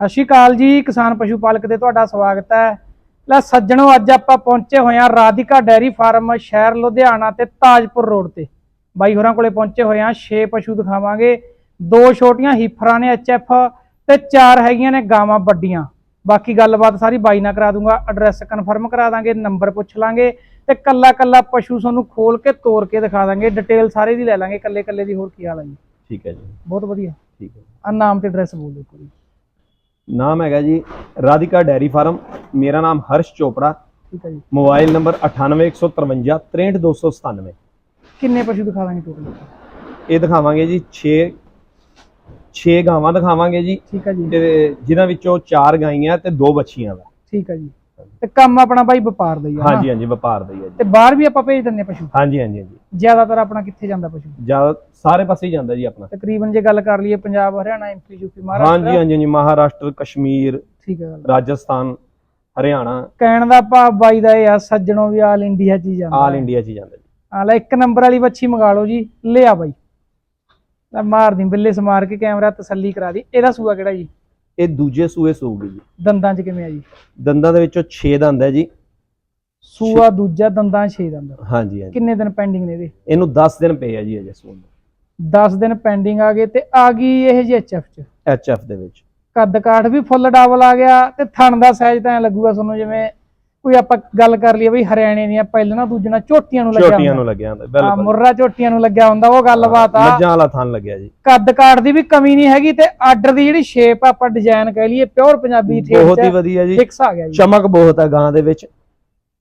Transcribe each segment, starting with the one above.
ਸਤਿ ਸ਼੍ਰੀ ਅਕਾਲ ਜੀ ਕਿਸਾਨ ਪਸ਼ੂ ਪਾਲਕ ਦੇ ਤੁਹਾਡਾ ਸਵਾਗਤ ਹੈ। ਲੈ ਸੱਜਣੋ ਅੱਜ ਆਪਾਂ ਪਹੁੰਚੇ ਹੋਏ ਹਾਂ ਰਾਧਿਕਾ ਡੈਰੀ ਫਾਰਮ ਸ਼ਹਿਰ ਲੁਧਿਆਣਾ ਤੇ ਤਾਜਪੁਰ ਰੋਡ ਤੇ। ਬਾਈ ਹੋਰਾਂ ਕੋਲੇ ਪਹੁੰਚੇ ਹੋਏ ਹਾਂ 6 ਪਸ਼ੂ ਦਿਖਾਵਾਂਗੇ। ਦੋ ਛੋਟੀਆਂ ਹੀਫਰਾਂ ਨੇ ਐਚਐਫ ਤੇ ਚਾਰ ਹੈਗੀਆਂ ਨੇ ਗਾਵਾਂ ਵੱਡੀਆਂ। ਬਾਕੀ ਗੱਲਬਾਤ ਸਾਰੀ ਬਾਈ ਨਾਲ ਕਰਾ ਦੂੰਗਾ ਐਡਰੈਸ ਕਨਫਰਮ ਕਰਾ ਦਾਂਗੇ ਨੰਬਰ ਪੁੱਛ ਲਾਂਗੇ ਤੇ ਕੱਲਾ ਕੱਲਾ ਪਸ਼ੂ ਤੁਹਾਨੂੰ ਖੋਲ ਕੇ ਤੋੜ ਕੇ ਦਿਖਾ ਦਾਂਗੇ। ਡਿਟੇਲ ਸਾਰੇ ਦੀ ਲੈ ਲਾਂਗੇ ਕੱਲੇ ਕੱਲੇ ਦੀ ਹੋਰ ਕੀ ਹਾਲ ਹੈ ਜੀ? ਠੀਕ ਹੈ ਜੀ। ਬਹੁਤ ਵਧੀਆ। ਠੀਕ ਹੈ। ਆ ਨਾਮ ਤੇ ਐਡਰੈਸ ਬੋਲ ਦਿਓ ਪੂਰੀ ਨਾਮ ਹੈਗਾ ਜੀ ਰਾਧਿਕਾ ਡੈਰੀ ਫਾਰਮ ਮੇਰਾ ਨਾਮ ਹਰਸ਼ ਚੋਪੜਾ ਠੀਕ ਹੈ ਜੀ। ਮੋਬਾਈਲ ਨੰਬਰ 98153 63297 ਕਿੰਨੇ ਪਸ਼ੂ ਦਿਖਾ ਦਾਂਗੇ ਟੋਟਲ ਇਹ ਦਿਖਾਵਾਂਗੇ ਜੀ 6 6 ਗਾਵਾਂ ਦਿਖਾਵਾਂਗੇ ਜੀ ਠੀਕ ਹੈ ਜੀ। ਤੇ ਜਿਨ੍ਹਾਂ ਵਿੱਚੋਂ 4 ਗਾਈਆਂ ਤੇ 2 ਬੱਚੀਆਂ ਵਾ। ਠੀਕ ਹੈ ਜੀ। ਤੇ ਕੰਮ ਆਪਣਾ ਬਾਈ ਵਪਾਰ ਦਾ ਹੀ ਆ? ਹਾਂਜੀ ਹਾਂਜੀ ਵਪਾਰ ਦਾ ਹੀ ਜੀ। ਤੇ ਬਾਹਰ ਵੀ ਆਪਾਂ ਭੇਜ ਦਿੰਨੇ ਪਸ਼ੂ? ਹਾਂਜੀ ਹਾਂਜੀ ਹਾਂਜੀ। ਜ਼ਿਆਦਾਤਰ ਆਪਣਾ ਕਿੱਥੇ ਜਾਂਦਾ ਪਸ਼ੂ? ਜ਼ਿਆਦਾ ਸਾਰੇ ਪਾਸੇ ਹੀ ਜਾਂਦਾ ਜੀ ਆਪਣਾ। ਤਕਰੀਬਨ ਜੇ ਗੱਲ ਕਰ ਲਈਏ ਪੰਜਾਬ ਹਰਿਆਣਾ ਐਮਪੀ ਯੂਪੀ ਮਹਾਰਾਸ਼ਟਰ। ਹਾਂਜੀ ਹਾਂਜੀ ਹਾਂਜੀ ਮਹਾਰਾਸ਼ਟਰ ਕਸ਼ਮੀਰ ਠੀਕ ਹੈ ਰਾਜਸਥਾਨ ਹਰਿਆਣਾ। ਕਹਿਣ ਦਾ ਭਾਵ ਬਾਈ ਦਾ ਇਹ ਆ ਸੱਜਣੋਂ ਵੀ ਆਲ ਇੰਡੀਆ ਚ ਹੀ ਜਾਂਦਾ। ਆਲ ਇੰਡੀਆ 'ਚ ਹੀ ਜਾਂਦਾ ਜੀ। ਆ ਲੈ ਇੱਕ ਨੰਬਰ ਵਾਲੀ ਬੱਚੀ ਮੰਗਾ ਲਓ ਜੀ ਲਿਆ ਬਾਈ। ਮਾਰ ਦੀ ਬਿੱਲੇ ਸਮਾਰ ਕੇ ਕੈਮਰਾ ਤਸੱਲੀ ਕਰਾ ਦੀ। ਇਹਦਾ ਸੂਆ ਕਿਹੜਾ ਜੀ? ਇਹ ਦੂਜੇ ਸੂਏ ਸੂਗੀ ਜੀ। ਦੰਦਾਂ ਚ ਕਿਵੇਂ ਆ ਜੀ? ਦੰਦਾਂ ਦੇ ਵਿੱਚੋਂ 6 ਦੰਦ ਹੈ ਜੀ। ਸੂਆ ਦੂਜਾ ਦੰਦਾਂ 6 ਦੰਦ। ਹਾਂਜੀ ਹਾਂਜੀ। ਕਿੰਨੇ ਦਿਨ ਪੈਂਡਿੰਗ ਨੇ ਇਹਦੇ? ਇਹਨੂੰ 10 ਦਿਨ ਪਏ ਆ ਜੀ ਅਜੇ ਸੂਣ 10 ਦਿਨ ਪੈਂਡਿੰਗ ਆ ਗਏ ਤੇ ਆ ਗਈ ਇਹ ਜੀ ਐਚਐਫ ਚ। ਐਚਐਫ ਦੇ ਵਿੱਚ। ਕੱਦ ਕਾਠ ਵੀ ਫੁੱਲ ਡਬਲ ਆ ਗਿਆ ਤੇ ਥਣ ਦਾ ਸਾਈਜ਼ ਤਾਂ ਐ ਲੱਗੂਗਾ ਤੁਹਾਨੂੰ ਜਿਵੇਂ ਕੋਈ ਆਪਾਂ ਗੱਲ ਕਰ ਲਈਏ ਬਈ ਹਰਿਆਣੇ ਦੀਆਂ ਪਹਿਲਾਂ ਦੂਜਣਾ ਝੋਟੀਆਂ ਨੂੰ ਲੱਗਿਆ ਛੋਟੀਆਂ ਨੂੰ ਲੱਗਿਆ ਹੁੰਦਾ ਹਾਂ ਬਿਲਕੁਲ ਮੁਰਰਾ ਝੋਟੀਆਂ ਨੂੰ ਲੱਗਿਆ ਹੁੰਦਾ ਉਹ ਗੱਲਬਾਤ ਆ। ਮੱਝਾਂ ਵਾਲਾ ਥਣ ਲੱਗਿਆ ਜੀ। ਕੱਦ ਕਾਠ ਦੀ ਵੀ ਕਮੀ ਨਹੀਂ ਹੈਗੀ ਤੇ ਆਰਡਰ ਦੀ ਜਿਹੜੀ ਸ਼ੇਪ ਆਪਾਂ ਡਿਜ਼ਾਈਨ ਕਹਿ ਲਈਏ ਪਿਓਰ ਪੰਜਾਬੀ ਠੇਠ ਬਹੁਤ ਹੀ ਵਧੀਆ ਜੀ। ਫਿਕਸ ਆ ਗਿਆ ਜੀ। ਚਮਕ ਬਹੁਤ ਹੈ ਗਾਂ ਦੇ ਵਿੱਚ।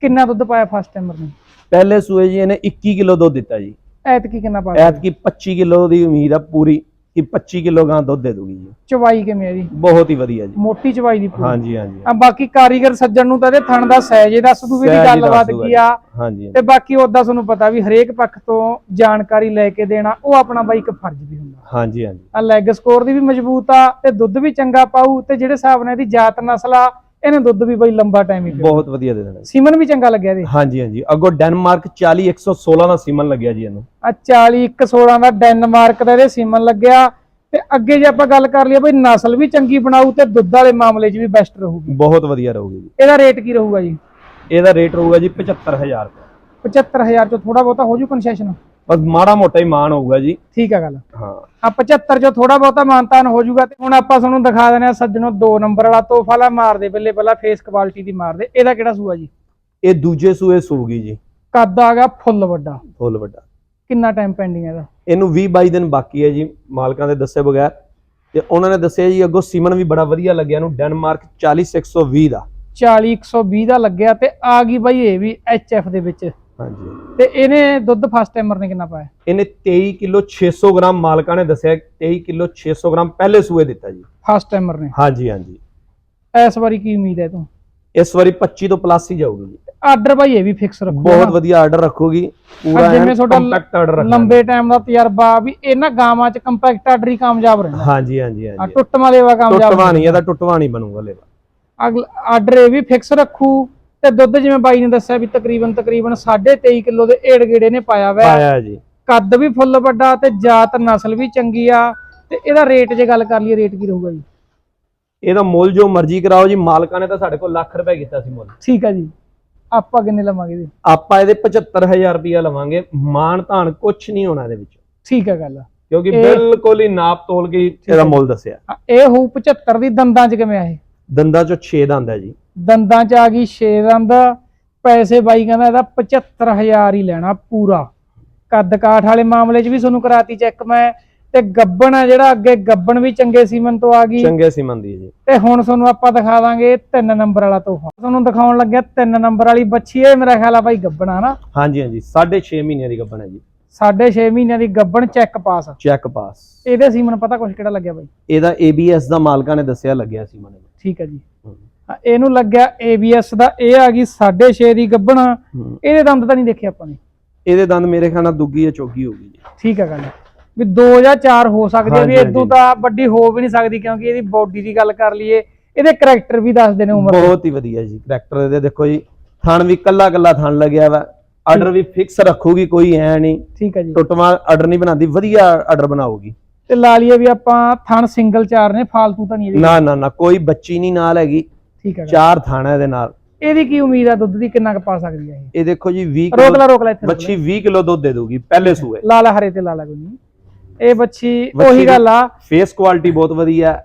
ਕਿੰਨਾ ਦੁੱਧ ਪਾਇਆ ਫਸਟ ਟਾਈਮਰ ਨੇ? ਪਹਿਲੇ ਸੂਏ ਜੀ ਇਹਨੇ 21 ਕਿਲੋ ਦੁੱਧ ਦਿੱਤਾ ਜੀ। ਐਤਕੀ ਕਿੰਨਾ ਪਾਇਆ ਐਤਕੀ 25 ਕਿਲੋ ਦੀ ਉਮੀਦ ਆ ਪੂਰੀ। ਕਿ 25 ਕਿਲੋ ਗਾਂ ਦੁੱਧ ਦੇ ਦੂਗੀ ਜੀ। ਚਵਾਈ ਕਿਵੇਂ ਆ ਜੀ? ਬਹੁਤ ਹੀ ਵਧੀਆ ਜੀ। ਮੋਟੀ ਚਵਾਈ ਦੀ ਪੂਰੀ। ਹਾਂਜੀ ਹਾਂਜੀ। ਆ ਬਾਕੀ ਕਾਰੀਗਰ ਸੱਜਣ ਨੂੰ ਤਾਂ ਇਹਦੇ ਥਣ ਦਾ ਸਾਈਜ਼ ਇਹ ਦੱਸ ਦੂ ਵੀ ਇਹਦੀ ਹੀ ਗੱਲਬਾਤ ਕੀ ਆ। ਹਾਂਜੀ। ਤੇ ਬਾਕੀ ਉਦਾਂ ਤੁਹਾਨੂੰ ਪਤਾ ਵੀ ਹਰੇਕ ਪੱਖ ਤੋਂ ਜਾਣਕਾਰੀ ਲੈ ਕੇ ਦੇਣਾ ਉਹ ਆਪਣਾ ਬਾਈ ਇੱਕ ਫਰਜ਼ ਵੀ ਹੁੰਦਾ। ਹਾਂਜੀ ਹਾਂਜੀ। ਆ ਲੈਗ ਸਕੋਰ ਦੀ ਵੀ ਮਜ਼ਬੂਤ ਆ ਤੇ ਦੁੱਧ ਵੀ ਚੰਗਾ ਪਾਊ ਤੇ ਜਿਹੜੇ ਹਿਸਾਬ ਨਾਲ ਇਹਦੀ ਜਾਤ ਨਸਲ ਆ ਇਹਨੇ ਦੁੱਧ ਵੀ ਬਾਈ ਲੰਬਾ ਟਾਈਮ ਹੀ ਬਹੁਤ ਵਧੀਆ ਦੇ ਦੇਣਾ। ਜੀ। ਸੀਮਨ ਵੀ ਚੰਗਾ ਲੱਗਿਆ ਇਹਦੇ ਹਾਂਜੀ ਹਾਂਜੀ। ਅੱਗੋਂ ਡੈਨਮਾਰਕ 40 116 ਦਾ ਸੀਮਨ ਲੱਗਿਆ ਜੀ ਇਹਨੂੰ। ਆ 40 116 ਦਾ ਡੈਨਮਾਰਕ ਦਾ ਇਹਦੇ ਸੀਮਨ ਲੱਗਿਆ। ਤੇ ਅੱਗੇ ਜੇ ਆਪਾਂ ਗੱਲ ਕਰ ਲਈਏ ਬਈ ਨਸਲ ਵੀ ਚੰਗੀ ਬਣਾਊ ਤੇ ਦੁੱਧ ਵਾਲੇ ਮਾਮਲੇ 'ਚ ਵੀ ਬੈਸਟ ਰਹੂਗੀ। ਬਹੁਤ ਵਧੀਆ ਰਹੂਗੀ ਜੀ। ਇਹਦਾ ਰੇਟ ਕੀ ਰਹੂਗਾ ਜੀ? ਇਹਦਾ ਰੇਟ ਰਹੂਗਾ ਜੀ 75000 ਰੁਪਏ। 75000 ਚੋਂ ਥੋੜਾ ਬਹੁਤਾ ਹੋ ਜੂ ਕਨਸੈਸ਼ਨ ਬਸ ਮਾੜਾ ਮੋਟਾ ਹੀ ਮਾਨ ਹੋਊਗਾ ਜੀ। ਠੀਕ ਆ ਗੱਲ। ਹਾਂ। ਆ 75 ਚੋਂ ਥੋੜਾ ਬਹੁਤਾ ਮਾਨਤਾਨ ਹੋ ਜਾਊਗਾ ਤੇ ਹੁਣ ਆਪਾਂ ਤੁਹਾਨੂੰ ਦਿਖਾ ਦਿੰਦੇ ਆ ਸੱਜਣੋ ਦੋ ਨੰਬਰ ਵਾਲਾ ਤੋਹਫਾ ਲਾ ਮਾਰਦੇ ਬੱਲੇ ਪਹਿਲਾਂ ਫੇਸ ਕੁਆਲਿਟੀ ਦੀ ਮਾਰਦੇ ਇਹਦਾ ਕਿਹੜਾ ਸੂਆ ਜੀ? ਇਹ ਦੂਜੇ ਸੂਏ ਸੂਗੀ ਜੀ। ਕੱਦ ਆ ਗਿਆ ਫੁੱਲ ਵੱਡਾ। ਫੁੱਲ ਵੱਡਾ। ਕਿੰਨਾ ਟਾਈਮ ਪੈਂਡਿੰਗ ਹੈ ਇਹਦਾ? ਇਹਨੂੰ 20 22 ਦਿਨ ਬਾਕੀ ਹੈ ਜੀ ਮਾਲਕਾਂ ਦੇ ਦੱਸੇ ਬਗੈਰ। ਤੇ ਉਹਨਾਂ ਨੇ ਦੱਸਿਆ ਜੀ ਅੱਗੋਂ ਸੀਮਨ ਵੀ ਬੜਾ ਵਧੀਆ ਲੱਗਿਆ ਇਹਨੂੰ ਡੈਨਮਾਰਕ 40 120 ਦਾ। 40 120 ਦਾ ਲੱਗਿਆ ਤੇ ਆ ਗਈ ਬਾਈ ਇਹ ਵੀ ਐਚਐਫ ਦੇ ਵਿੱਚ। ਹਾਂਜੀ। ਤੇ ਇਹਨੇ ਦੁੱਧ ਫਸਟ ਟਾਈਮਰ ਨੇ ਕਿੰਨਾ ਪਾਇਆ? ਇਹਨੇ 23 ਕਿਲੋ 600 ਗ੍ਰਾਮ ਮਾਲਕਾਂ ਨੇ ਦੱਸਿਆ 23 ਕਿਲੋ 600 ਗ੍ਰਾਮ ਪਹਿਲੇ ਸੂਏ ਦਿੱਤਾ ਜੀ। ਫਸਟ ਟਾਈਮਰ ਨੇ। ਹਾਂਜੀ ਹਾਂਜੀ। ਇਸ ਵਾਰੀ ਕੀ ਉਮੀਦ ਹੈ ਤੂੰ ਇਸ ਵਾਰੀ 25 ਤੋਂ ਪਲੱਸ ਹੀ ਜਾਊਗੀ ਜੀ। ਆਰਡਰ ਬਾਈ ਇਹ ਵੀ ਫਿਕਸ ਰੱਖੋ ਬਹੁਤ ਵਧੀਆ ਆਰਡਰ ਰੱਖੋਗੀ। ਪੂਰਾ ਜਿਵੇਂ ਤੁਹਾਡਾ ਕੰਪੈਕਟ ਆਰਡਰ ਰੱਖਣਾ ਲੰਬੇ ਟਾਈਮ ਦਾ ਤਜਰਬਾ ਵੀ ਇਹਨਾਂ ਗਾਵਾਂ 'ਚ ਕੰਪੈਕਟ ਆਰਡਰ ਹੀ ਕਾਮਯਾਬ ਰਹਿੰਦਾ। ਹਾਂਜੀ ਹਾਂਜੀ ਹਾਂਜੀ। ਟੁੱਟਮਾ ਦੇਵਾ ਕਾਮਯਾਬ ਟੁੱਟਵਾ ਨਹੀਂ ਇਹਦਾ ਟੁੱਟਵਾ ਨਹੀਂ ਬਣੂਗਾ ਲੇਵਾ। ਅਗਲ ਆਰਡਰ ਇਹ ਵੀ ਫਿਕਸ ਰੱਖੂ। ਤੇ ਦੁੱਧ ਜਿਵੇਂ ਬਾਈ ਨੇ ਦੱਸਿਆ ਵੀ ਤਕਰੀਬਨ ਤਕਰੀਬਨ 23.5 ਕਿਲੋ ਦੇ ਏੜ ਗੇੜੇ ਨੇ ਪਾਇਆ ਹੋਇਆ। ਪਾਇਆ ਜੀ। ਕੱਦ ਵੀ ਫੁੱਲ ਵੱਡਾ ਤੇ ਜਾਤ ਨਸਲ ਵੀ ਚੰਗੀ ਆ ਤੇ ਇਹਦਾ ਰੇਟ ਜੇ ਗੱਲ ਕਰ ਲਈਏ ਰੇਟ ਕੀ ਰਹੂਗਾ ਜੀ? ਇਹਦਾ ਮੁੱਲ ਜੋ ਮਰਜ਼ੀ ਕਰਾਓ ਜੀ ਮਾਲਕਾਂ ਨੇ ਤਾਂ ਸਾਡੇ ਕੋਲ ਲੱਖ ਰੁਪਏ ਕੀਤਾ ਸੀ ਮੁੱਲ। ਠੀਕ ਆ ਜੀ। ਆਪਾਂ ਕਿੰਨੇ ਲਵਾਂਗੇ ਜੀ ਆਪਾਂ ਇਹਦੇ 75000 ਰੁਪਇਆ ਲਵਾਂਗੇ। ਮਾਨ ਧਾਨ ਕੁਛ ਨਹੀਂ ਹੋਣਾ ਇਹਦੇ ਵਿੱਚ। ਠੀਕ ਆ ਗੱਲ ਕਿਉਂਕਿ ਬਿਲਕੁਲ ਹੀ ਨਾਪ ਤੋਲ ਕੇ ਇਹਦਾ ਮੁੱਲ ਦੱਸਿਆ। ਇਹ ਹੋਊ 75 ਦੀ ਦੰਦਾਂ 'ਚ ਕਿਵੇਂ ਆ ਇਹ? ਦੰਦਾਂ ਚੋਂ 6 ਦੰਦ ਹੈ ਜੀ। ਦੰਦਾਂ 'ਚ ਆ ਗਈ 6 ਦੰਦ ਪੈਸੇ ਬਾਈ ਕਹਿੰਦਾ ਇਹਦਾ 75000 ਹੀ ਲੈਣਾ ਪੂਰਾ। ਕੱਦ ਕਾਠ ਵਾਲੇ ਮਾਮਲੇ 'ਚ ਵੀ ਤੁਹਾਨੂੰ ਕਰਾਤੀ ਚੈੱਕ ਮੈਂ ਤੇ ਗੱਬਣ ਆ ਜਿਹੜਾ ਅੱਗੇ ਗੱਬਣ ਵੀ ਚੰਗੇ ਸੀਮਨ ਤੋਂ ਆ ਗਈ। ਚੰਗੇ ਸੀਮਨ ਦੀ ਜੀ। ਤੇ ਹੁਣ ਤੁਹਾਨੂੰ ਆਪਾਂ ਦਿਖਾ ਦਾਂਗੇ ਤਿੰਨ ਨੰਬਰ ਵਾਲਾ ਤੋਹਫਾ। ਤੁਹਾਨੂੰ ਦਿਖਾਉਣ ਲੱਗਿਆ ਤਿੰਨ ਨੰਬਰ ਵਾਲੀ ਬੱਚੀ ਇਹ ਮੇਰਾ ਖਿਆਲ ਆ ਬਾਈ ਗੱਬਣਾ ਨਾ? ਹਾਂਜੀ ਹਾਂਜੀ 6.5 ਮਹੀਨਿਆਂ ਦੀ ਗੱਭਣ ਹੈ ਜੀ। ਸਾਢੇ 6 ਮਹੀਨਿਆਂ ਦੀ ਗੱਬਣ ਚੈੱਕ ਪਾਸ ਚੈੱਕ ਪਾਸ ਇਹਦੇ ਸੀਮਨ ਪਤਾ ਕੁਛ ਕਿਹੜਾ ਲੱਗਿਆ ਬਾਈ? ਇਹਦਾ ABS ਦਾ ਮਾਲਕਾਂ ਨੇ ਦੱਸਿਆ ਲੱਗਿਆ ਸੀਮਨ ਠੀਕ ਹੈ ਜੀ। ਇਹਨੂੰ ਲੱਗਿਆ ABS ਦਾ ਇਹ ਆ ਗਈ 6.5 ਦੀ ਗੱਬਣ ਹੂੰ। ਇਹਦੇ ਦੰਦ ਤਾਂ ਨਹੀਂ ਦੇਖੇ ਆਪਾਂ ਨੇ। ਇਹਦੇ ਦੰਦ ਮੇਰੇ ਖਿਆਲ ਨਾਲ ਦੁੱਗੀ ਜਾਂ ਚੋਗੀ ਹੋਊਗੀ ਜੀ। ਠੀਕ ਹੈ ਗੱਲ। ਵੀ 2 ਜਾਂ 4 ਹੋ ਸਕਦੀ ਹੈ ਵੀ ਹਾਂਜੀ, ਇਦੋਂ ਹਾਂਜੀ। ਤਾਂ ਵੱਡੀ ਹੋ ਵੀ ਨਹੀਂ ਸਕਦੀ ਕਿਉਂਕਿ ਇਹਦੀ ਬਾਡੀ ਦੀ ਗੱਲ ਕਰ ਲਈਏ ਇਹਦੇ ਕਰੈਕਟਰ ਵੀ ਦੱਸਦੇ ਨੇ ਉਮਰ ਦੇ। ਬਹੁਤ ਹੀ ਵਧੀਆ ਜੀ ਕਰੈਕਟਰ ਇਹਦੇ ਦੇਖੋ ਜੀ ਥਣ ਵੀ ਕੱਲਾ ਕੱਲਾ ਥਣ ਲੱਗਿਆ ਵਾ ਆਰਡਰ ਵੀ ਫਿਕਸ ਰੱਖੂਗੀ ਕੋਈ ਐ ਨਹੀਂ। ਠੀਕ ਹੈ ਜੀ। ਟੁੱਟਵਾ ਆਰਡਰ ਨਹੀਂ ਬਣਾਉਂਦੀ ਵਧੀਆ ਆਰਡਰ ਬਣਾਉਗੀ ਤੇ ਲਾ ਲਈਏ ਵੀ ਆਪਾਂ ਥਣ ਸਿੰਗਲ ਚਾਰ ਨੇ ਫਾਲਤੂ ਤਾਂ ਨਹੀਂ ਇਹਦੀ ਨਾ ਨਾ ਨਾ ਕੋਈ ਬੱਚੀ ਨਹੀਂ ਨਾਲ ਹੈਗੀ। ਠੀਕ ਹੈ ਚਾਰ ਥਾਣਾ ਇਹਦੇ ਨਾਲ। ਇਹਦੀ ਕੀ ਉਮੀਦ ਆ ਦੁੱਧ ਦੀ? ਕਿੰਨਾ ਕੁ ਪਾ ਸਕਦੀ ਹੈ ਇਹ? ਇਹ ਦੇਖੋ ਜੀ 20 ਰੋਕ ਕਿਲੋ ਲਾ ਰੋਕ ਲੈ ਇੱਥੇ ਰੋਕ ਬੱਚੀ 20 ਕਿਲੋ ਦੁੱਧ ਦੇ ਦੂਗੀ ਪਹਿਲੇ ਸੂਏ। ਲੈ। ਲਾਲਾ ਹਰੇ ਤੇ ਲਾਲਾ ਕੋਈ ਨਹੀਂ। ਇਹ ਬੱਚੀ ਬੱਚੀ ਉਹੀ ਦੀ- ਗੱਲ ਆ। ਫੇਸ ਕੁਆਲਿਟੀ ਬਹੁਤ ਵਧੀਆ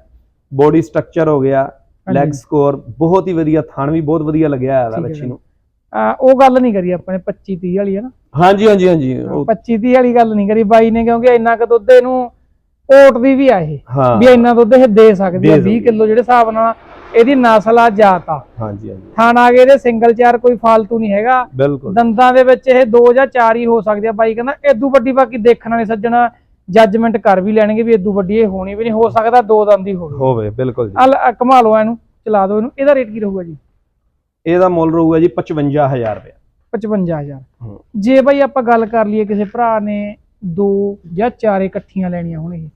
ਬੋਡੀ ਸਟਰਕਚਰ ਹੋ ਗਿਆ ਲੈਗ। ਸਕੋਰ ਬਹੁਤ ਹੀ ਵਧੀਆ ਥਣ ਵੀ ਬਹੁਤ ਵਧੀਆ ਲੱਗਿਆ ਹੋਇਆ ਠੀਕ ਹੈ ਬੱਚੀ ਨੂੰ। ਆ, ਉਹ ਗੱਲ ਨਹੀਂ ਕਰੀ ਆਪਾਂ ਨੇ 25 30 ਵਾਲੀ ਹੈ ਨਾ। ਹਾਂਜੀ ਹਾਂਜੀ ਹਾਂਜੀ। ਉਹ- 25 30 ਵਾਲੀ ਗੱਲ ਨਹੀਂ ਕਰੀ। ਬਾਈ ਨੇ ਕਿਉਂਕਿ ਇੰਨਾ ਕੁ ਦੁੱਧ ਇਹਨੂੰ ਓਟ ਦੀ ਵੀ ਆ ਇਹ ਹਾਂ। ਵੀ ਇੰਨਾ ਦੁੱਧ ਇਹ ਦੇ ਸਕਦੀ ਆ ਦੇ 20 ਸਕਦੀ। ਕਿਲੋ ਜਿਹੜੇ ਹਿਸਾਬ ਨਾਲ ਇਹਦੀ ਨਸਲ ਆ ਜਾਤ ਆ। ਹਾਂਜੀ ਹਾਂਜੀ। ਥਾਣ ਗਏ ਇਹਦੇ ਸਿੰਗਲ ਚਾਰ ਕੋਈ ਫਾਲਤੂ ਨਹੀਂ ਹੈਗਾ। ਬਿਲਕੁਲ। ਦੰਦਾਂ ਦੇ ਵਿੱਚ ਇਹ ਦੋ ਜਾਂ ਚਾਰ ਹੀ ਹੋ ਸਕਦੇ ਆ। ਬਾਈ ਕਹਿੰਦਾ ਏਦੂ ਵੱਡੀ ਬਾਕੀ ਦੇਖਣ ਵਾਲੇ ਸੱਜਣ ਜੱਜਮੈਂਟ ਕਰ ਵੀ ਲੈਣਗੇ ਵੀ ਏਦੂ ਵੱਡੀ ਇਹ ਹੋਣੀ ਵੀ ਨਹੀਂ ਹੋ ਸਕਦਾ ਦੋ ਦੰਦ ਹੀ ਹੋਵੇ। ਹੋਵੇ ਬਿਲਕੁਲ ਜੀ। ਆ ਲੈ, ਕਮਾ ਲਓ ਇਹਨੂੰ ਚਲਾ ਦਿਓ ਇਹਨੂੰ। ਇਹਦਾ ਰੇਟ ਕੀ ਰਹੂਗਾ ਜੀ? ਇਹਦਾ ਮੁੱਲ ਰਹੂਗਾ ਜੀ 55000 ਰੁਪਏ 55000 ਹੂੰ। ਜੇ ਬਾਈ ਆਪਾਂ ਗੱਲ ਕਰ ਲਈਏ ਕਿਸੇ ਭਰਾ ਨੇ ਦੋ ਜਾਂ ਚਾਰ ਇਕੱਠੀਆਂ ਲੈਣੀਆਂ ਹੋਣ ਇਹ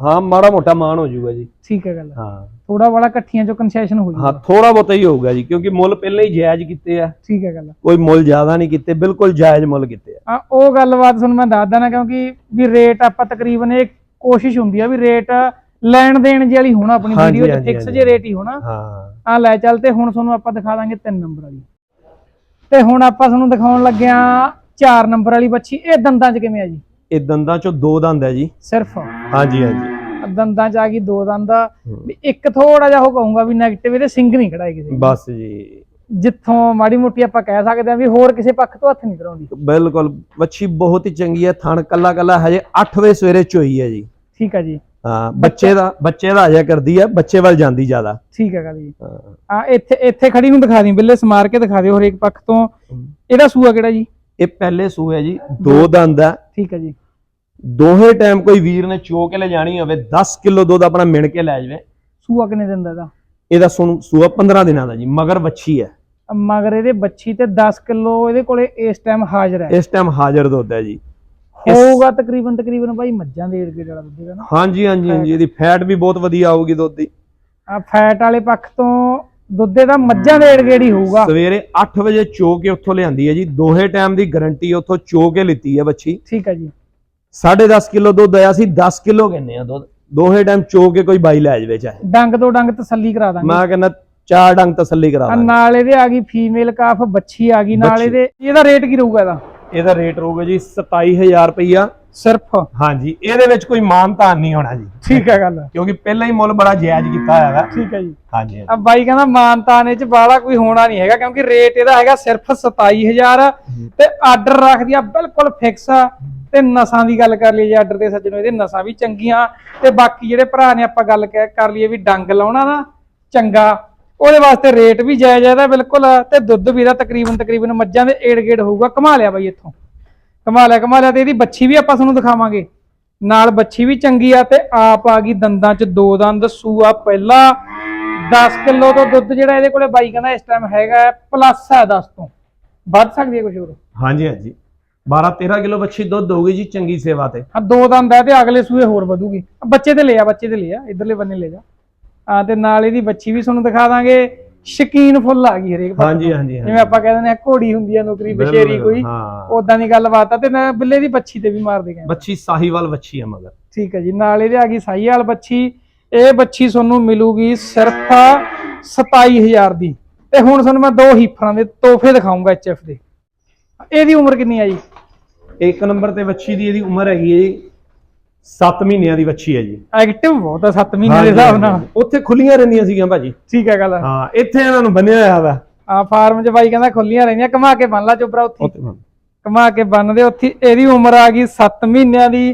ਹਾਂ ਮਾੜਾ ਮੋਟਾ ਮਾਨ ਹੋ ਜਾਊਗਾ ਜੀ। ਠੀਕ ਹੈ ਗੱਲ। ਹਾਂ। ਥੋੜਾ ਵਾਲਾ ਇਕੱਠੀਆਂ ਚੋਂ ਕਨਸੈਸ਼ਨ ਹੋ ਹਾਂ ਜਾਊਗਾ। ਥੋੜਾ ਬਹੁਤਾ ਹੀ ਹੋਊਗਾ ਜੀ ਕਿਉਂਕਿ ਮੁੱਲ ਪਹਿਲਾਂ ਹੀ ਜਾਇਜ਼ ਕੀਤੇ ਆ। ਠੀਕ ਹੈ ਗੱਲ। ਕੋਈ ਮੁੱਲ ਜ਼ਿਆਦਾ ਨਹੀਂ ਕੀਤੇ ਬਿਲਕੁਲ ਜਾਇਜ਼ ਮੁੱਲ ਕੀਤੇ ਆ। ਆ ਉਹ ਗੱਲਬਾਤ ਤੁਹਾਨੂੰ ਮੈਂ ਦੱਸ ਦਣਾ ਕਿਉਂਕਿ ਵੀ ਰੇਟ ਆਪਾਂ ਤਕਰੀਬਨ ਇਹ ਕੋਸ਼ਿਸ਼ ਹੁੰਦੀ ਆ ਵੀ ਰੇਟ ਲੈਣ ਦੇਣ ਜਿਹੀ ਵਾਲੀ ਹੋਣਾ ਆਪਣੀ ਹਾਂਜੀ, ਵੀਡੀਓ 'ਚ ਹਾਂਜੀ, ਫਿਕਸ ਹਾਂਜੀ। ਜੇ ਰੇਟ ਹੀ ਹੋਣਾ। ਹਾਂ। ਆ ਲੈ ਚੱਲ ਤੇ ਹੁਣ ਤੁਹਾਨੂੰ ਆਪਾਂ ਦਿਖਾ ਦਾਂਗੇ ਤਿੰਨ ਨੰਬਰ ਵਾਲੀ। ਤੇ ਹੁਣ ਆਪਾਂ ਤੁਹਾਨੂੰ ਦਿਖਾਉਣ ਲੱਗਿਆ ਚਾਰ ਨੰਬਰ ਵਾਲੀ ਬੱਚੀ। ਇਹ ਦੰਦਾਂ 'ਚ ਕਿਵੇਂ ਆ ਜੀ? ਇਹ ਦੰਦਾਂ ਚੋਂ ਦੋ ਦੰਦ ਹੈ ਜੀ। ਸਿਰਫ? ਹਾਂਜੀ ਹਾਂਜੀ। ਦੰਦਾਂ 'ਚ ਆ ਗਈ ਦੋ ਦੰਦ। ਆ ਹੂੰ। ਵੀ ਇੱਕ ਥੋੜਾ ਜਿਹਾ ਉਹ ਕਹੂੰਗਾ ਵੀ 네ਗੇਟਿਵ ਇਹਦੇ ਸਿੰਗ ਨਹੀਂ ਖੜਾਏ ਕਿਸੇ ਬਸ ਜੀ। ਜਿੱਥੋਂ ਮਾੜੀ ਮੋਟੀ ਆਪਾਂ ਕਹਿ ਸਕਦੇ ਆ ਵੀ ਹੋਰ ਕਿਸੇ ਪੱਖ ਤੋਂ ਹੱਥ ਨਹੀਂ ਕਰਾਉਂਦੀ। ਬਿਲਕੁਲ ਵੱਛੀ ਬਹੁਤ ਹੀ ਚੰਗੀ ਹੈ ਥਣ ਕੱਲਾ ਕੱਲਾ ਹਜੇ 8 ਵਜੇ ਸਵੇਰੇ ਚੋਈ ਹੈ ਜੀ। ਠੀਕ ਆ ਜੀ। ਹਾਂ ਬੱਚੇ ਦਾ ਬੱਚੇ ਦਾ ਹਜੇ ਕਰਦੀ ਹੈ ਬੱਚੇ ਵੱਲ ਜਾਂਦੀ ਜ਼ਿਆਦਾ। ਠੀਕ ਹੈ ਗੱਲ ਜੀ। ਹਾਂ। ਆ ਇੱਥੇ ਇੱਥੇ ਖੜੀ ਨੂੰ ਦਿਖਾ ਦੀ ਬਿੱਲੇ ਸਮਾਰ ਕੇ ਦਿਖਾ ਦਿਓ ਹਰੇਕ ਪੱਖ ਤੋਂ। ਇਹਦਾ ਸੂਆ ਕਿਹੜਾ ਜੀ? ਇਹ ਪਹਿਲੇ ਸੂਏ ਜੀ ਦੋ ਦੰਦ ਹੈ। ਠੀਕ ਹੈ ਜੀ। ਦੋਹੇ ਟਾਈਮ ਕੋਈ ਵੀਰ ਨੇ ਚੋ ਕੇ ਲੈ ਜਾਣੀ ਹੋਵੇ 10 ਕਿਲੋ ਦੁੱਧ ਆਪਣਾ ਮਿਣ ਕੇ ਲੈ ਜਾਵੇ। ਸੂਆ ਕਿੰਨੇ ਦਿੰਦਾ ਇਹਦਾ? ਇਹਦਾ ਸੁਣ ਸੂਆ 15 ਦਿਨਾਂ ਦਾ ਜੀ ਮਗਰ ਵੱਛੀ ਹੈ। ਮਗਰ ਇਹਦੇ ਬੱਚੀ ਤੇ 10 ਕਿਲੋ ਇਹਦੇ ਕੋਲੇ ਇਸ ਟਾਈਮ ਹਾਜ਼ਰ ਹੈ। ਇਸ ਟਾਈਮ ਹਾਜ਼ਰ ਦੁੱਧ ਹੈ ਜੀ। ਹੋਊਗਾ ਤਕਰੀਬਨ ਤਕਰੀਬਨ ਭਾਈ ਮੱਝਾਂ ਦੇ ਏੜ ਵਾਲਾ ਦੁੱਧ ਹੈਗਾ ਨਾ। ਹਾਂਜੀ ਹਾਂਜੀ ਹਾਂਜੀ ਇਹਦੀ ਫੈਟ ਵੀ ਬਹੁਤ ਵਧੀਆ ਆਊਗੀ ਦੁੱਧ ਦੀ। ਆ ਫੈਟ ਵਾਲੇ ਪੱਖ ਤੋਂ ਦੁੱਧ ਦਾ ਮੱਝਾਂ ਦੇ ਏੜ ਹੀ ਹੋਊਗਾ? ਸਵੇਰੇ 8 ਵਜੇ ਚੋ ਕੇ ਉੱਥੋਂ ਲਿਆਂਦੀ ਹੈ ਜੀ। ਦੋਹੇ ਟਾਈਮ ਦੀ ਗਾਰੰਟੀ ਉੱਥੋਂ ਚੋ ਕੇ ਲਿੱਤੀ ਹੈ ਬੱਚੀ। ਠੀਕ ਹੈ ਜੀ। 10.5 ਕਿਲੋ ਦੁੱਧ ਆਇਆ ਸੀ 10 ਕਿਲੋ ਕਹਿੰਦੇ ਆ ਦੁੱਧ। ਦੋਹੇ ਟਾਈਮ ਚੋ ਕੇ ਕੋਈ ਬਾਈ ਲੈ ਜਾਵੇ ਚਾਹੇ। ਡੰਗ ਤੋਂ ਡੰਗ ਤਸੱਲੀ ਕਰਾ ਦਾਂਗੇ। ਮੈਂ ਕਹਿੰਦਾ ਚਾਰ ਡੰਗ ਤਸੱਲੀ ਕਰਾ ਦਾਂਗੇ। ਨਾਲ ਇਹਦੇ ਆ ਗਈ ਫੀਮੇਲ ਕਾਫ ਬੱਚੀ ਆ ਗਈ ਨਾਲ। ਇਹਦੇ। ਇਹਦਾ ਰੇਟ ਕੀ ਰਹੂਗਾ ਇਹਦਾ? ਇਹਦਾ ਰੇਟ ਰਹੂਗਾ ਜੀ 27000 ਰੁਪਈਆ। ਸਿਰਫ? ਹਾਂਜੀ ਇਹਦੇ ਵਿੱਚ ਕੋਈ ਮਾਨਤਾਨ ਨਹੀਂ ਹੋਣਾ ਜੀ। ਠੀਕ ਹੈ ਗੱਲ। ਕਿਉਂਕਿ ਪਹਿਲਾਂ ਹੀ ਮੁੱਲ ਬੜਾ ਜਾਇਜ਼ ਕੀਤਾ ਹੋਇਆ ਹੈ ਠੀਕ ਹੈ ਜੀ। ਹਾਂਜੀ ਆ ਬਾਈ ਕਹਿੰਦਾ ਮਾਨਤਾਨੇ ਚ ਬਾਲਾ ਕੋਈ ਹੋਣਾ ਨਹੀਂ ਹੈਗਾ ਕਿਉਂਕਿ ਰੇਟ ਇਹਦਾ ਹੈਗਾ ਸਿਰਫ 27000 ਤੇ ਆਰਡਰ ਰੱਖਦੀ ਆ ਬਿਲਕੁਲ ਫਿਕਸ ਆ। ਤੇ ਨਸਾਂ ਦੀ ਗੱਲ ਕਰ ਲਈ ਜੇ ਆਰਡਰ ਤੇ ਸੱਜਣੋ ਇਹਦੇ ਨਸਾਂ ਵੀ ਚੰਗੀਆਂ। ਤੇ ਬਾਕੀ ਜਿਹੜੇ ਭਰਾ ਨੇ ਆਪਾਂ ਗੱਲ ਕਰ ਲਈਏ ਵੀ ਡੰਗ ਲਾਉਣਾ ਨਾ ਚੰਗਾ। ਉਹਦੇ ਵਾਸਤੇ ਰੇਟ ਵੀ ਜਾਇਜ਼ ਹੈ ਇਹਦਾ ਬਿਲਕੁਲ। ਤੇ ਦੁੱਧ ਵੀ ਇਹਦਾ ਤਕਰੀਬਨ ਤਕਰੀਬਨ ਮੱਝਾਂ ਦੇ ਏੜ ਗੇੜ ਹੋਊਗਾ। ਕਮਾ ਲਿਆ ਬਾਈ ਇੱਥੋਂ। ਕਮਾ ਲਿਆ ਕਮਾ ਲਿਆ ਤੇ ਇਹਦੀ ਬੱਚੀ ਵੀ ਆਪਾਂ ਤੁਹਾਨੂੰ ਦਿਖਾਵਾਂਗੇ। ਨਾਲ ਬੱਚੀ ਵੀ ਚੰਗੀ ਆ ਤੇ ਆਪ ਆ ਗਈ ਦੰਦਾਂ 'ਚ ਦੋ ਦੰਦ ਸੂਆ ਪਹਿਲਾ 10 ਕਿਲੋ ਤੋਂ ਦੁੱਧ ਜਿਹੜਾ ਇਹਦੇ ਕੋਲੇ ਬਾਈ ਕਹਿੰਦਾ ਇਸ ਟਾਈਮ ਹੈਗਾ ਪਲੱਸ ਹੈ 10 ਤੋਂ। ਵੱਧ ਸਕਦੀ ਹੈ ਕੁਝ ਹੋਰ? ਹਾਂਜੀ ਹਾਂਜੀ। 12 13 ਕਿਲੋ ਬੱਚੀ ਦੁੱਧ ਹੋਊਗੀ ਜੀ ਚੰਗੀ ਸੇਵਾ ਤੇ। ਹਾਂ ਦੋ ਦੰਦ ਹੈ ਤੇ ਅਗਲੇ ਸੂਏ ਹੋਰ ਵਧੂਗੀ। ਬੱਚੇ ਤੇ ਲਿਆ ਬੱਚੇ ਤੇ ਲਿਆ ਇਧਰਲੇ ਬੰਨੇ ਲੈ ਜਾ। ਆ ਤੇ ਨਾਲ ਇਹਦੀ ਬੱਚੀ ਵੀ ਤੁਹਾਨੂੰ ਦਿਖਾ ਦਾਂਗੇ। ਸ਼ਕੀਨ ਫੁੱਲ ਆ ਗਈ ਹਰੇਕ ਪਾਸੇ ਹਾਂਜੀ। ਹਾਂਜੀ ਜਿਵੇਂ ਆਪਾਂ ਕਹਿੰਦੇ ਨੇ ਘੋੜੀ ਹੁੰਦੀ ਆ ਨੌਕਰੀ ਬਸ਼ੇਰੀ ਕੋਈ ਉਦਾਂ ਦੀ ਗੱਲਬਾਤ ਆ ਤੇ ਨਾ ਬਿੱਲੇ ਦੀ ਬੱਚੀ ਤੇ ਵੀ ਮਾਰਦੇ ਗਏ ਬੱਚੀ ਸਾਹੀਵਾਲ ਬੱਚੀ ਹੈ ਮਗਰ। ਠੀਕ ਹੈ ਜੀ ਨਾਲ ਇਹਦੇ ਆ ਗਈ ਸਾਈਵਾਲ ਬੱਚੀ ਇਹ ਬੱਚੀ ਤੁਹਾਨੂੰ ਮਿਲੂਗੀ ਸਿਰਫ 27000 ਦੀ। ਤੇ ਹੁਣ ਤੁਹਾਨੂੰ ਮੈਂ ਦੋ ਹੀਫਰਾਂ ਦੇ ਤੋਹਫੇ ਦਿਖਾਉਂਗਾ ਐਚਐਫ ਦੇ। ਇਹਦੀ ਉਮਰ ਕਿੰਨੀ ਆ ਜੀ? ਇੱਕ ਨੰਬਰ ਤੇ ਬੱਚੀ ਦੀ ਇਹਦੀ ਉਮਰ ਹੈਗੀ ਹੈ ਜੀ 7 ਮਹੀਨਿਆਂ ਦੀ ਬੱਚੀ ਹੈ ਜੀ। ਐਕਟਿਵ ਬਹੁਤ ਆ 7 ਮਹੀਨੇ ਦੇ ਹਿਸਾਬ ਨਾਲ। ਉੱਥੇ ਖੁੱਲੀਆਂ ਰਹਿੰਦੀਆਂ ਸੀਗੀਆਂ ਭਾਜੀ। ਠੀਕ ਹੈ ਗੱਲ ਹਾਂ ਇੱਥੇ ਇਹਨਾਂ ਨੂੰ ਬੰਨਿਆ ਹੋਇਆ ਵਾ। ਆ ਫਾਰਮ 'ਚ ਬਾਈ ਕਹਿੰਦਾ ਖੁੱਲੀਆਂ ਰਹਿੰਦੀਆਂ ਕਮਾ ਕੇ ਬੰਨ ਲਾ ਚੋਬਰਾ ਉੱਥੇ। ਕਮਾ ਕੇ ਬੰਨਦੇ ਉੱਥੇ ਇਹਦੀ ਉਮਰ ਆ ਗਈ 7 ਮਹੀਨਿਆਂ ਦੀ।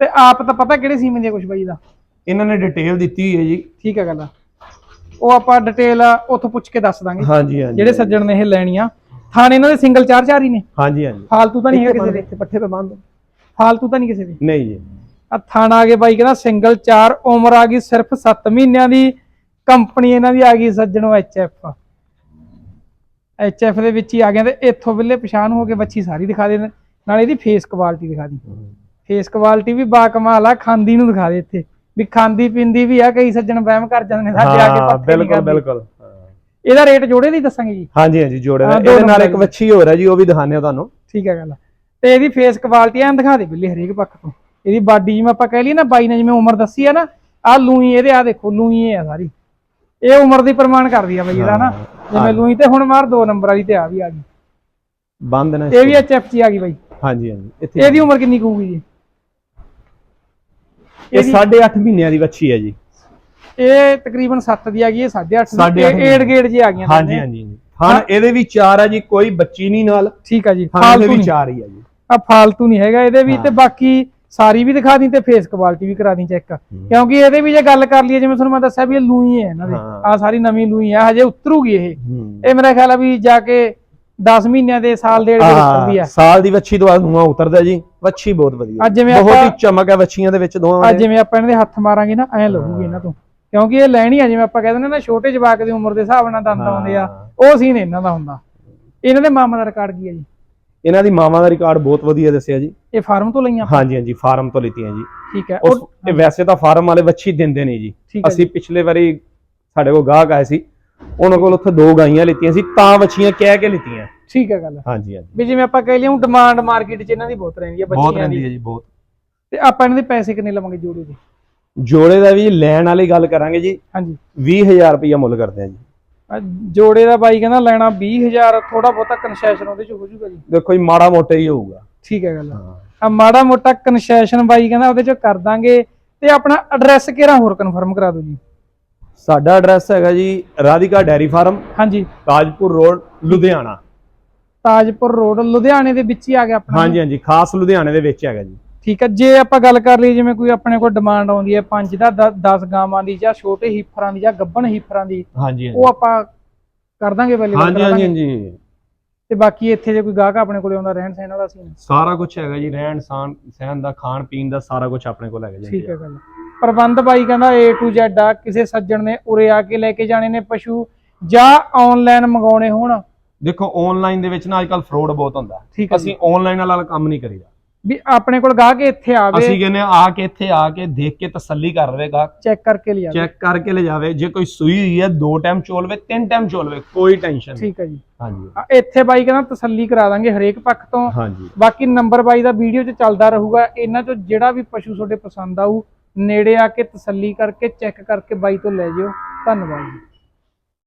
ਤੇ ਆਪ ਤਾਂ ਪਤਾ ਕਿਹੜੇ ਸੀਮੇ ਦੀ ਕੁਛ ਬਾਈ ਦਾ? ਇਹਨਾਂ ਨੇ ਡਿਟੇਲ ਦਿੱਤੀ ਹੋਈ ਹੈ ਜੀ। ਠੀਕ ਹੈ ਗੱਲ ਉਹ ਆਪਾਂ ਡਿਟੇਲ ਉੱਥੋਂ ਪੁੱਛ ਕੇ ਦੱਸ ਦਾਂਗੇ। ਹਾਂਜੀ ਹਾਂਜੀ ਜਿਹੜੇ ਸੱਜਣ ਨੇ ਇਹ ਲੈਣੀਆਂ। ਥਾਣੇ ਇਹਨਾਂ ਦੇ ਸਿੰਗਲ ਚਾਰ ਚਾਰ ਹੀ ਨੇ। ਹਾਂਜੀ ਹਾਂਜੀ। ਫਾਲਤੂ ਤਾਂ ਨਹੀਂ ਹੈ ਕਿਸੇ ਦੇ। ਇੱਥੇ ਪੱਠੇ ਤੇ ਬੰਦ ਫਾਲਤੂ ਤਾਂ ਨਹੀਂ ਕਿਸੇ ਦੇ। ਨਹੀਂ ਜੀ। ਆ ਥਾਣਾ ਆ ਗਏ ਬਾਈ ਕਹਿੰਦਾ ਸਿੰਗਲ ਚਾਰ ਉਮਰ ਆ ਗਈ ਸਿਰਫ 7 ਮਹੀਨਿਆਂ ਦੀ ਕੰਪਨੀ ਇਹਨਾਂ ਦੀ ਆ ਗਈ ਸੱਜਣੋ ਐਚਐਫ ਐਚਐਫ ਦੇ ਵਿੱਚ ਹੀ ਆ ਗਏ ਤੇ ਇੱਥੋਂ ਬਿੱਲੇ ਪਛਾਣ ਹੋ ਕੇ ਬੱਚੀ ਸਾਰੀ ਦਿਖਾ ਦੇ ਨਾਲ ਇਹਦੀ ਫੇਸ ਕੁਆਲਿਟੀ ਦਿਖਾ ਦੀ। ਫੇਸ ਕੁਆਲਿਟੀ ਵੀ ਬਾ ਕਮਾਲ ਆ ਖਾਂਦੀ ਨੂੰ ਦਿਖਾ ਦੇ ਇੱਥੇ। ਵੀ ਖਾਂਦੀ ਪਿੰਦੀ ਵੀ ਆ ਕਈ ਸੱਜਣ ਵਹਿਮ ਕਰ ਜਾਂਦੇ ਨੇ ਸਾਡੇ ਆ ਕੇ ਪੱਕੇ ਬਿਲਕੁਲ ਬਿਲਕੁਲ। ਇਹਦਾ ਰੇਟ ਜੋੜੇ ਦੀ ਦੱਸਾਂਗੇ ਜੀ। ਹਾਂਜੀ ਹਾਂਜੀ ਜੋੜੇ ਦਾ। ਇਹਦੇ ਨਾਲ ਇੱਕ ਵੱਛੀ ਹੋਰ ਹੈ ਜੀ ਉਹ ਵੀ ਦਿਖਾਣੇ ਆ ਤੁਹਾਨੂੰ। ਠੀਕ ਹੈ ਗੱਲ ਤੇ ਇਹਦੀ ਫੇਸ ਕੁਆਲਿਟੀ ਐਂ ਦਿਖਾ ਦੇ ਬਿੱਲੇ ਹਰੇਕ ਪੱਖ ਤੋਂ। ਇਹਦੀ ਬਾਡੀ ਜਿਵੇਂ ਆਪਾਂ ਕਹਿ ਲਈਏ ਨਾ ਬਾਈ ਨੇ ਜਿਵੇਂ ਉਮਰ ਦੱਸੀ ਆ ਨਾ ਆ ਲੂਈ ਇਹਦੇ ਆ ਦੇਖੋ ਲੂਈ ਇਹ ਆ ਸਾਰੀ। ਇਹ ਉਮਰ ਦੀ ਪ੍ਰਮਾਣ ਕਰਦੀ ਆ ਬਈ ਇਹਦਾ ਨਾ। ਜਿਵੇਂ ਲੂਈ ਤੇ ਹੁਣ ਮਾਰ ਦੋ ਨੰਬਰ ਵਾਲੀ ਤੇ ਆ ਵੀ ਆ ਗਈ। ਬੰਦ ਨੇ ਇਹ ਵੀ ਐਚਐਫ ਚ ਆ ਗਈ ਬਈ। ਹਾਂਜੀ ਹਾਂਜੀ ਇੱਥੇ ਇਹਦੀ ਉਮਰ ਕਿੰਨੀ ਕੂਗੀ ਜੀ? ਇਹ 8.5 ਮਹੀਨਿਆਂ ਦੀ ਬੱਚੀ ਹੈ ਜੀ। ਇਹ ਤਕਰੀਬਨ 7 ਦੀ ਆ ਗਈ ਇਹ 8.5 ਸਾਢੇ ਦੀ। ਅੱਠ ਇਹ ਏਡ ਗੇੜ ਜੀ ਆ ਗਈਆਂ ਹਾਂਜੀ। ਹਾਂਜੀ ਹਾਂ। ਇਹਦੇ ਵੀ ਚਾਰ ਹੈ ਜੀ ਕੋਈ ਬੱਚੀ ਨਹੀਂ ਨਾਲ। ਠੀਕ ਆ ਜੀ ਫਾਲਤੂ ਵੀ ਹੀ ਹੈ ਜੀ। ਆ ਫਾਲਤੂ ਨਹੀਂ ਹੈਗਾ ਇਹਦੇ ਵੀ। ਤੇ ਬਾਕੀ ਸਾਰੀ ਵੀ ਦਿਖਾ ਦੀ ਤੇ ਫੇਸ ਕੁਆਲਿਟੀ ਵੀ ਕਰਾ ਦੀ ਚੈੱਕ ਕਿਉਂਕਿ ਇਹਦੇ ਵੀ ਜੇ ਗੱਲ ਕਰ ਲਈਏ ਜਿਵੇਂ ਤੁਹਾਨੂੰ ਮੈਂ ਦੱਸਿਆ ਵੀ ਇਹ ਲੂਈ ਹੈ ਇਹਨਾਂ ਦੇ। ਹਾਂ। ਆ ਸਾਰੀ ਨਵੀਂ ਲੂਈ ਆ ਹਜੇ ਉਤਰੂਗੀ ਇਹ। ਹੂੰ। ਇਹ ਮੇਰਾ ਖਿਆਲ ਆ ਵੀ ਜਾ ਕੇ 10 ਮਹੀਨਿਆਂ ਦੇ ਸਾਲ ਡੇਢ ਦੇ ਉਤਰਦੀ ਆ। ਸਾਲ ਦੀ ਵੱਛੀ ਤੋਂ ਬਾਅਦ ਨੂੰਹਾਂ ਉਤਰਦਾ ਜੀ। ਵੱਛੀ ਬਹੁਤ ਵਧੀਆ। ਅੱਜ ਜਿਵੇਂ ਬਹੁਤ ਹੀ ਚਮਕ ਹੈ ਵੱਛੀਆਂ ਦੇ ਵਿੱਚ ਦੋਵਾਂ ਅੱਜ ਜਿਵੇਂ ਆਪਾਂ ਇਹਨਾਂ ਦੇ ਹੱਥ ਮਾਰਾਂਗੇ ਨਾ ਐ ਲੱਗੂਗੀ ਇਹਨਾਂ ਤੋਂ। ਕਿਉਂਕਿ ਇਹ ਲੈਣੀ ਆ ਜਿਵੇਂ ਆਪਾਂ ਕਹਿੰਦੇ ਨੇ ਨਾ ਛੋਟੇ ਜਵਾਕ ਦੀ ਉਮਰ ਦੇ ਹਿਸਾਬ ਨਾਲ ਦੰਦ ਹਾਂ। ਆਉਂਦੇ ਆ ਉਹ ਸੀਨ ਇਹਨਾਂ ਦਾ ਹੁੰਦਾ। ਇਹਨਾਂ ਦੇ ਮਾਮਾ ਦਾ ਰਿਕਾਰਡ ਕੀ ਹੈ ਜੀ? ਇਹਨਾਂ ਦੀ ਮਾਵਾਂ ਦਾ ਰਿਕਾਰਡ ਬਹੁਤ ਵਧੀਆ ਦੱਸਿਆ ਜੀ। ਇਹ ਫਾਰਮ ਤੋਂ ਲਈਆਂ ਹਾਂਜੀ ਹਾਂਜੀ ਫਾਰਮ ਤੋਂ ਲਿੱਤੀਆਂ ਜੀ। ਠੀਕ ਹੈ ਉਸ ਉਹ ਇਹ ਵੈਸੇ ਤਾਂ ਫਾਰਮ ਵਾਲੇ ਵੱਛੀ ਦਿੰਦੇ ਨਹੀਂ ਜੀ। ਅਸੀਂ ਪਿਛਲੇ ਵਾਰੀ ਸਾਡੇ ਕੋਲ ਗਾਹਕ ਆਏ ਸੀ ਉਹਨਾਂ ਕੋਲ ਉੱਥੇ ਦੋ ਗਾਈਆਂ ਲਿੱਤੀਆਂ ਸੀ ਤਾਂ ਵੱਛੀਆਂ ਕਹਿ ਕੇ ਲਿੱਤੀਆਂ। ਠੀਕ ਹੈ ਗੱਲ। ਹਾਂਜੀ ਹਾਂਜੀ। ਵੀ ਜਿਵੇਂ ਆਪਾਂ ਕਹਿ ਲਈਏ ਡਿਮਾਂਡ ਮਾਰਕੀਟ 'ਚ ਇਹਨਾਂ ਦੀ ਬਹੁਤ ਰਹਿੰਦੀ ਹੈ ਬਹੁਤ ਬੱਚਿਆਂ ਰਹਿੰਦੀ ਦੀ। ਹੈ ਜੀ ਬਹੁਤ। ਤੇ ਆਪਾਂ ਇਹਨਾਂ ਦੇ ਪੈਸੇ ਕਿੰਨੇ ਲਵਾਂਗੇ ਜੋੜੇ ਦੇ? ਜੋੜੇ ਦਾ ਵੀ ਲੈਣ ਵਾਲੀ ਗੱਲ ਕਰਾਂਗੇ ਜੀ। ਹਾਂਜੀ। 20000 ਰੁਪਇਆ ਮੁੱਲ ਕਰਦੇ ਆ ਜੀ। ਜੋੜੇ ਦਾ ਬਾਈ ਕਹਿੰਦਾ ਲੈਣਾ 20000 ਥੋੜਾ ਬਹੁਤਾ ਕਨਸੈਸ਼ਨ ਉਹਦੇ 'ਚ ਹੋ ਜਾਊਗਾ ਜੀ। ਦੇਖੋ ਜੀ ਮਾੜਾ ਮੋਟਾ ਹੀ ਹੋਊਗਾ। ਠੀਕ ਹੈ ਗੱਲ। ਆ ਮਾੜਾ ਮੋਟਾ ਕਨਸੈਸ਼ਨ ਬਾਈ ਕਹਿੰਦਾ ਉਹਦੇ 'ਚ ਕਰ ਦਾਂਗੇ ਤੇ ਆਪਣਾ ਐਡਰੈਸ ਕਿਹੜਾ ਹੋਰ ਕਨਫਰਮ ਕਰਾ ਦਿਓ ਜੀ। ਸਾਡਾ ਐਡਰੈਸ ਹੈਗਾ ਜੀ ਰਾਧਿਕਾ ਡੈਰੀ ਫਾਰਮ ਹਾਂਜੀ। ਤਾਜਪੁਰ ਰੋਡ ਲੁਧਿਆਣਾ। ਤਾਜਪੁਰ ਰੋਡ ਲੁਧਿਆਣੇ ਦੇ ਵਿੱਚ ਹੀ ਆ ਗਿਆ ਆਪਣਾ। ਹਾਂਜੀ ਹਾਂਜੀ ਖਾਸ ਲੁਧਿਆਣੇ ਦੇ ਵਿੱਚ ਹੈਗਾ ਜੀ। ਠੀਕ ਹੈ ਜੇ ਆਪਾਂ ਗੱਲ ਕਰ ਲਈ ਜਿਵੇਂ ਕੋਈ ਆਪਣੇ ਕੋਲ ਡਿਮਾਂਡ ਆਉਂਦੀ ਹੈ 5 ਦਾ 10 ਗਾਵਾਂ ਦੀ ਜਾਂ ਛੋਟੇ ਹੀਫਰਾਂ ਦੀ ਜਾਂ ਗੱਬਣ ਹੀਫਰਾਂ ਦੀ ਹਾਂਜੀ ਉਹ ਆਪਾਂ ਕਰ ਦਾਂਗੇ ਅਵੇਲੇਬਲ ਹਾਂਜੀ ਹਾਂਜੀ ਹਾਂਜੀ। ਤੇ ਬਾਕੀ ਇੱਥੇ ਜੇ ਕੋਈ ਗਾਹਕ ਆਪਣੇ ਕੋਲੇ ਆਉਂਦਾ ਰਹਿਣ ਸਹਿਣ ਵਾਲਾ ਸੀ ਸਾਰਾ ਕੁਝ ਹੈਗਾ ਜੀ ਰਹਿਣ ਸਾਨ ਸਹਿਣ ਦਾ ਖਾਣ ਪੀਣ ਦਾ ਸਾਰਾ ਕੁਝ ਆਪਣੇ ਕੋਲ ਹੈਗਾ ਜੀ। ਠੀਕ ਹੈ ਗੱਲ। ਪ੍ਰਬੰਧ ਬਾਈ ਕਹਿੰਦਾ A to Z ਆ ਕਿਸੇ ਸੱਜਣ ਨੇ ਉਰੇ ਆ ਕੇ ਲੈ ਕੇ ਜਾਣੇ ਨੇ ਪਸ਼ੂ ਜਾਂ ਆਨਲਾਈਨ ਮੰਗਾਉਣੇ ਹੋਣ। ਦੇਖੋ ਆਨਲਾਈਨ ਦੇ ਵਿੱਚ ਨਾ ਅੱਜਕੱਲ ਫਰੋਡ ਬਹੁਤ ਹੁੰਦਾ। ਅਸੀਂ ਆਨਲਾਈਨ ਵਾਲਾ ਕੰਮ ਨਹੀਂ ਕਰੀਦਾ। ਵੀ ਆਪਣੇ ਕੋਲ ਗਾਹਕ ਇੱਥੇ ਆਵੇ। ਅਸੀਂ ਕਹਿੰਦੇ ਆ ਕੇ ਇੱਥੇ ਆ ਕੇ ਦੇਖ ਕੇ ਤਸੱਲੀ ਕਰ ਲਵੇਗਾ ਚੈੱਕ ਕਰਕੇ ਲਿਆ ਚੈੱਕ ਕਰਕੇ ਲੈ ਜਾਵੇ ਜੇ ਕੋਈ ਸੂਈ ਹੋਈ ਹੈ ਦੋ ਟਾਈਮ ਚੋਲਵੇ ਤਿੰਨ ਟਾਈਮ ਚੋਲਵੇ ਕੋਈ ਟੈਨਸ਼ਨ ਨਹੀਂ। ਠੀਕ ਹੈ ਜੀ। ਹਾਂਜੀ। ਆ, ਇੱਥੇ ਬਾਈ ਕਹਿੰਦਾ ਤਸੱਲੀ ਕਰਾ ਦਾਂਗੇ ਹਰੇਕ ਪੱਖ ਤੋਂ। ਹਾਂਜੀ। ਬਾਕੀ ਨੰਬਰ ਬਾਈ ਦਾ ਵੀਡੀਓ 'ਚ ਚੱਲਦਾ ਰਹੂਗਾ। ਇਹਨਾਂ 'ਚੋਂ ਜਿਹੜਾ ਵੀ ਪਸ਼ੂ ਤੁਹਾਡੇ ਪਸੰਦ ਆਊ ਨੇੜੇ ਆ ਕੇ ਤਸੱਲੀ ਕਰਕੇ ਚੈੱਕ ਕਰਕੇ ਬਾਈ ਤੋਂ ਲੈ ਜਿਓ। ਧੰਨਵਾਦ ਜੀ।